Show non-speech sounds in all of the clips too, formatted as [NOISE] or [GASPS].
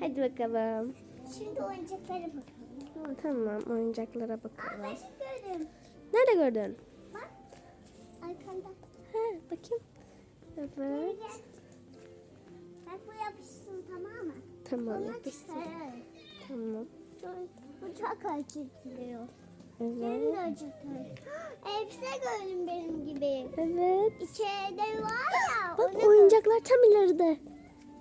Hadi bakalım. Şimdi oyuncaklara bakalım. Tamam oyuncaklara Aa, bakalım. ben şey gördüm. Nerede gördün? Bak. Arkanda. Ha, bakayım. Evet. Bak bu yapışsın tamam mı? Tamam Ona yapışsın. Tamam. Bu çok acıtıyor. Benim Evet. de acıtıyor. [GASPS] Elbise gördüm benim gibi. Evet. İçeride var ya. Bak oyuncaklar tam ileride.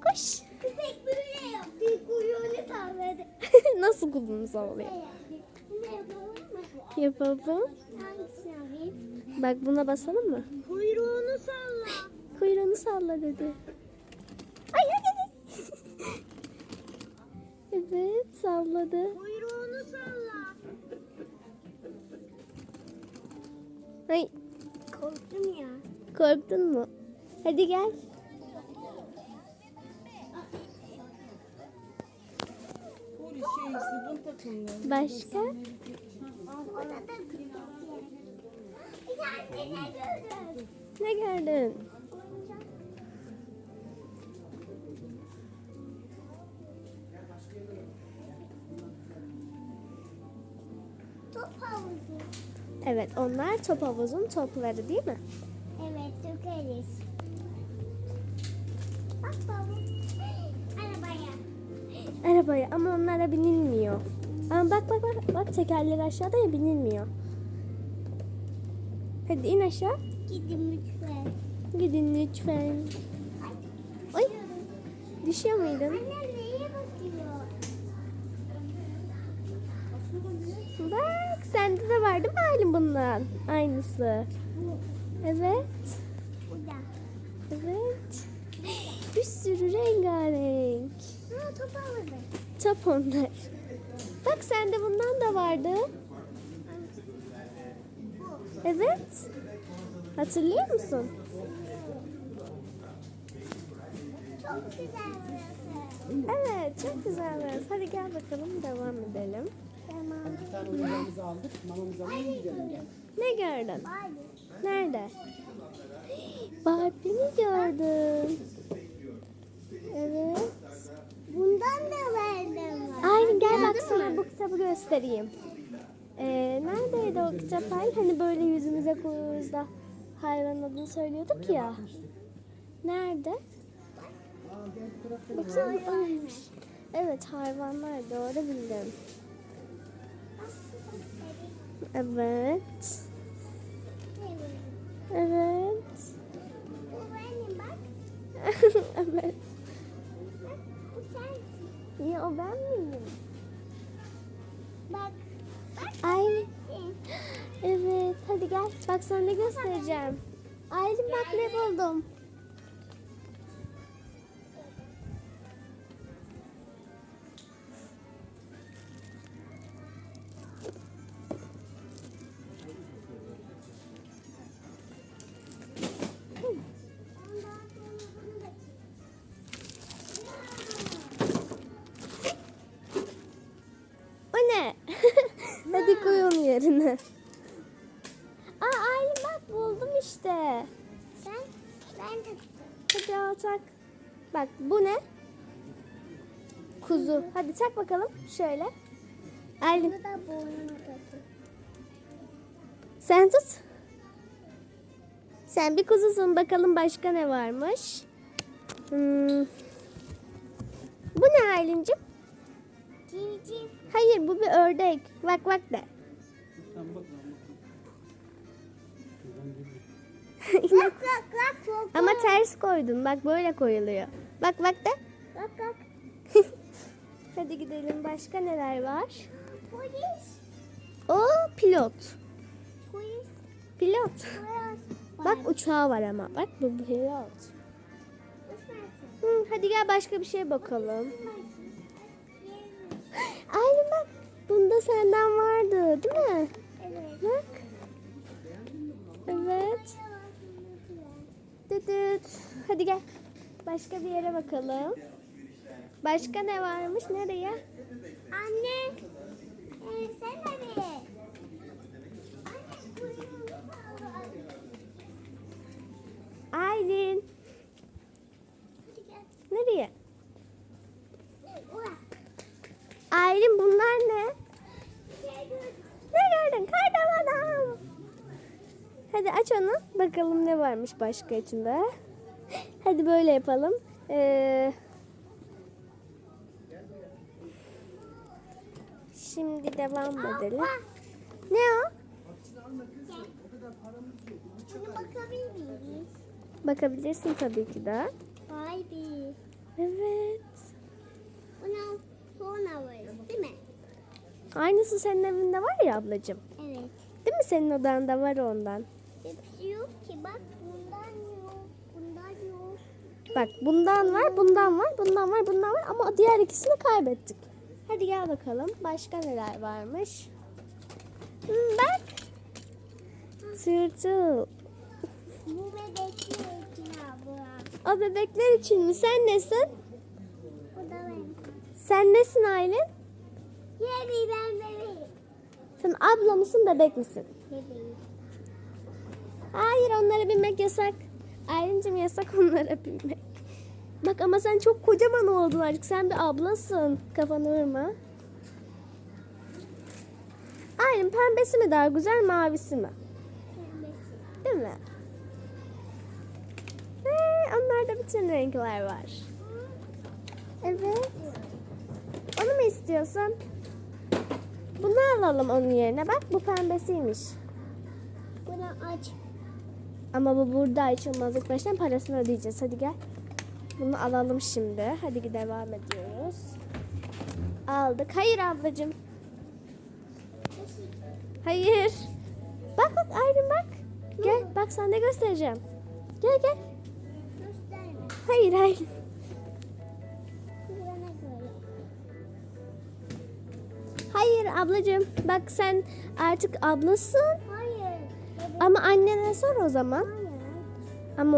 Koş. Köpek böyle yaptı. Kuyruğunu salladı. [LAUGHS] Nasıl kulunu sallıyor? Yapalım. Hangisini alayım? Bak buna basalım mı? Kuyruğunu salla. Kuyruğunu salla dedi. Ay ay, ay. [LAUGHS] evet salladı. Kuyruğunu salla. Ay Korktum ya. korktun mu? Hadi gel. Başka? Ne gördüm? Ne gördün? Top havuzu. Evet onlar top havuzun topları değil mi? Evet dökeriz. Bak baba. Arabaya. Ama onlara binilmiyor. Ama bak bak bak bak tekerleri aşağıda ya binilmiyor. Hadi in aşağı. Gidin lütfen. Gidin lütfen. Ay düşüyor muydun? Annem neye bakıyor? Bak sende de var değil mi Aylin bundan? Aynısı. Evet. Evet. [GASPS] Bir sürü rengarenk. Ha top havuzu. Top onlar. Bak sende bundan da vardı. Evet. Hatırlıyor musun? Çok güzel burası. Evet çok güzel burası. Hadi gel bakalım devam edelim. Tamam. Bir tane oyuncağımızı aldık. Gidelim gel. Ne gördün? Barbie. Nerede? [GASPS] Barbie'ni gördüm. Evet. Bundan da verdim. Aylin gel bak sana bu kitabı göstereyim. Ee, neredeydi o kitap Aylin? Hani böyle yüzümüze koyuyoruz da hayvanın adını söylüyorduk ya. Nerede? Bakayım. Aymış. Evet hayvanlar doğru bildim. Evet. Evet. Bak. [LAUGHS] evet. Bak sana göstereceğim. Aylin bak ne buldum. O ne? [LAUGHS] hadi koy onu yerine. İşte. Sen, ben de Hadi al tak. Bak bu ne? Kuzu. Hadi tak bakalım şöyle. Aylin sen tut. Sen bir kuzusun bakalım başka ne varmış. Hmm. Bu ne Aylin'cim? Civciv. Hayır bu bir ördek. Bak bak de. [LAUGHS] Bak bak bak çok. Ama ters koydun. Bak böyle koyuluyor. Bak bak de. Bak bak. [LAUGHS] Hadi gidelim. Başka neler var? Polis. O pilot. Polis. Pilot. Polis. Bak uçağı var ama. Bak bu pilot. Hı, hadi gel başka bir şey bakalım. Aylin bak. Bunda senden vardı değil mi? Evet. Bak. Evet. Düt. Hadi gel. Başka bir yere bakalım. Başka ne varmış? Nereye? Anne. Ee, sen nereye? Aylin. Nereye? Aylin bunlar ne? Ne gördün? Kardan. Hadi aç onu. Bakalım ne varmış başka içinde. Hadi böyle yapalım. Ee, şimdi devam edelim. Ne o? Şuna bakabilir miyiz? Bakabilirsin tabii ki de. Vay be. Evet. Buna sonra varız değil mi? Aynısı senin evinde var ya ablacığım. Evet. Değil mi senin odanda var ondan? Hepsi yok ki bak bundan yok. Bundan yok. Bak bundan var, bundan var, bundan var, bundan var ama o diğer ikisini kaybettik. Hadi gel bakalım. Başka neler varmış? Hmm, bak. Tırtıl. Bu bebekler için abla. O bebekler için mi? Sen nesin? Bu da benim. Sen nesin Aylin? Yebi ben bebeğim. Sen abla mısın, bebek misin? Bebeğim. Hayır onlara binmek yasak. Aylin'cim yasak onlara binmek. Bak ama sen çok kocaman oldun artık. Sen bir ablasın. Kafanı vurma. Aylin pembesi mi daha güzel mavisi mi? Pembesi. Değil mi? Ee, onlarda bütün renkler var. Evet. Onu mu istiyorsun? Bunu alalım onun yerine. Bak bu pembesiymiş. Bunu aç. Ama bu burada açılmaz. İlk baştan parasını ödeyeceğiz. Hadi gel. Bunu alalım şimdi. Hadi devam ediyoruz. Aldık. Hayır ablacığım. Hayır. Bak bak Aylin bak. Gel bak sana ne göstereceğim. Gel gel. Gösterme. Hayır. Hayır ablacığım. Bak sen artık ablasın. Ama annene sor o zaman. Ama